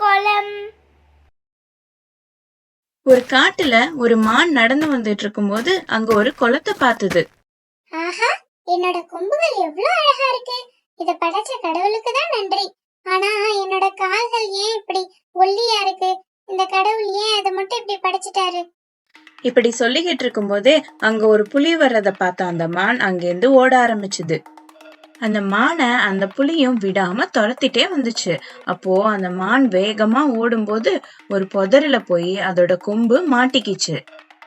கோலம். ஒரு காட்டுல ஒரு மான் நடந்து வந்துட்டு இருக்கும்போது அங்க ஒரு குளத்தை பார்த்தது. ஆஹா என்னோட கொம்புகள் எவ்வளவு அழகா இருக்கு. இத படைச்ச கடவுளுக்கு தான் நன்றி. ஆனா என்னோட கால்கள் ஏன் இப்படி ஒல்லியா இருக்கு? இந்த கடவுள் ஏன் அதை மட்டும் இப்படி படைச்சிட்டாரு? இப்படி சொல்லிக்கிட்டு இருக்கும்போதே அங்க ஒரு புலி வர்றத பார்த்த அந்த மான் அங்கேருந்து ஓட ஆரம்பிச்சுது. அந்த மானை அந்த புலியும் விடாம துரத்திட்டே வந்துச்சு. அப்போ அந்த மான் வேகமா ஓடும்போது ஒரு புதரில போய் அதோட கொம்பு மாட்டிக்கிச்சு.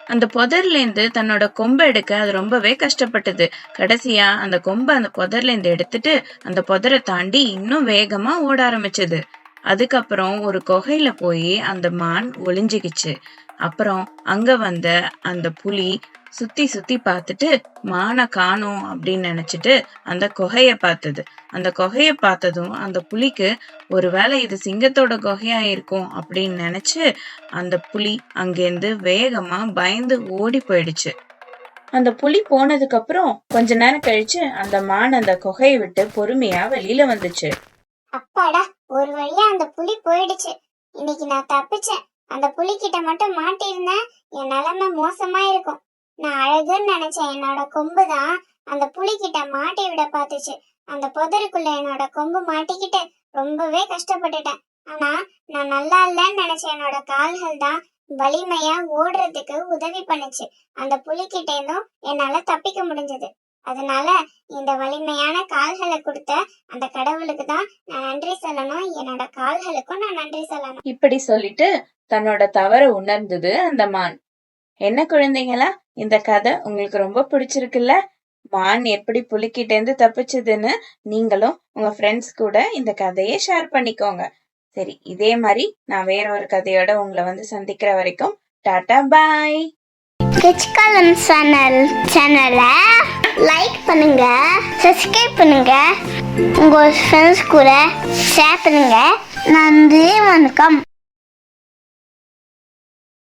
அந்த புதர்லேருந்து தன்னோட கொம்பை எடுக்க அது ரொம்பவே கஷ்டப்பட்டது. கடைசியா அந்த கொம்பை அந்த புதர்லேருந்து எடுத்துட்டு அந்த புதரை தாண்டி இன்னும் வேகமா ஓட ஆரம்பிச்சது. அதுக்கப்புறம் ஒரு குகையில போய் அந்த மான் ஒளிஞ்சுக்கிச்சு. அப்புறம் அங்க வந்த அந்த புலி சுத்தி சுத்தி பார்த்துட்டு மானை காணும் அப்படின்னு நினைச்சிட்டு அந்த குகைய பார்த்தது. அந்த குகைய பார்த்ததும் அந்த புலிக்கு ஒருவேளை இது சிங்கத்தோட குகையா இருக்கும் அப்படின்னு நினைச்சு அந்த புலி அங்கேருந்து வேகமா பயந்து ஓடி போயிடுச்சு. அந்த புலி போனதுக்கு அப்புறம் கொஞ்ச நேரம் கழிச்சு அந்த மான் அந்த குகையை விட்டு பொறுமையா வெளியில வந்துச்சு. அப்பாடா ஒரு வழியா அந்த புலி போயிடுச்சு. இன்னைக்கு நான் தப்பிச்சேன். அந்த புலி கிட்ட மட்டும் மாட்டிருந்தேன் என் நிலைமை மோசமா இருக்கும் நான் அழகுன்னு நினைச்சேன். என்னோட கொம்பு தான் அந்த புலிக்கிட்ட மாட்டி விட பார்த்துச்சு. அந்த புதருக்குள்ள என்னோட கொம்பு மாட்டிக்கிட்டு ரொம்பவே கஷ்டப்பட்டுட்டேன். ஆனா நான் நல்லா இல்லைன்னு நினைச்ச என்னோட கால்கள் தான் வலிமையா ஓடுறதுக்கு உதவி பண்ணுச்சு. அந்த புலிகிட்ட இருந்தும் என்னால தப்பிக்க முடிஞ்சது. அதனால இந்த வலிமையான கால்களை கொடுத்த அந்த கடவுளுக்கு தான் நான் நன்றி சொல்லணும். என்னோட கால்களுக்கும் நான் நன்றி சொல்லணும். இப்படி சொல்லிட்டு தன்னோட தவற உணர்ந்தது அந்த மான். என்ன குழந்தைங்களா இந்த கதை உங்களுக்கு ரொம்ப பிடிச்சிருக்குல்ல? மான் எப்படி புலிக்கிட்டேருந்து தப்பிச்சதுன்னு நீங்களும் உங்க ஃப்ரெண்ட்ஸ் கூட இந்த கதையை ஷேர் பண்ணிக்கோங்க. சரி இதே மாதிரி நான் வேற ஒரு கதையோட உங்களை வந்து சந்திக்கிற வரைக்கும் டாடா பாய் கிச்காலம் சேனல் சேனலை லைக் பண்ணுங்க சப்ஸ்கிரைப் பண்ணுங்க உங்க ஃப்ரெண்ட்ஸ் கூட ஷேர் பண்ணுங்க. நன்றி வணக்கம்.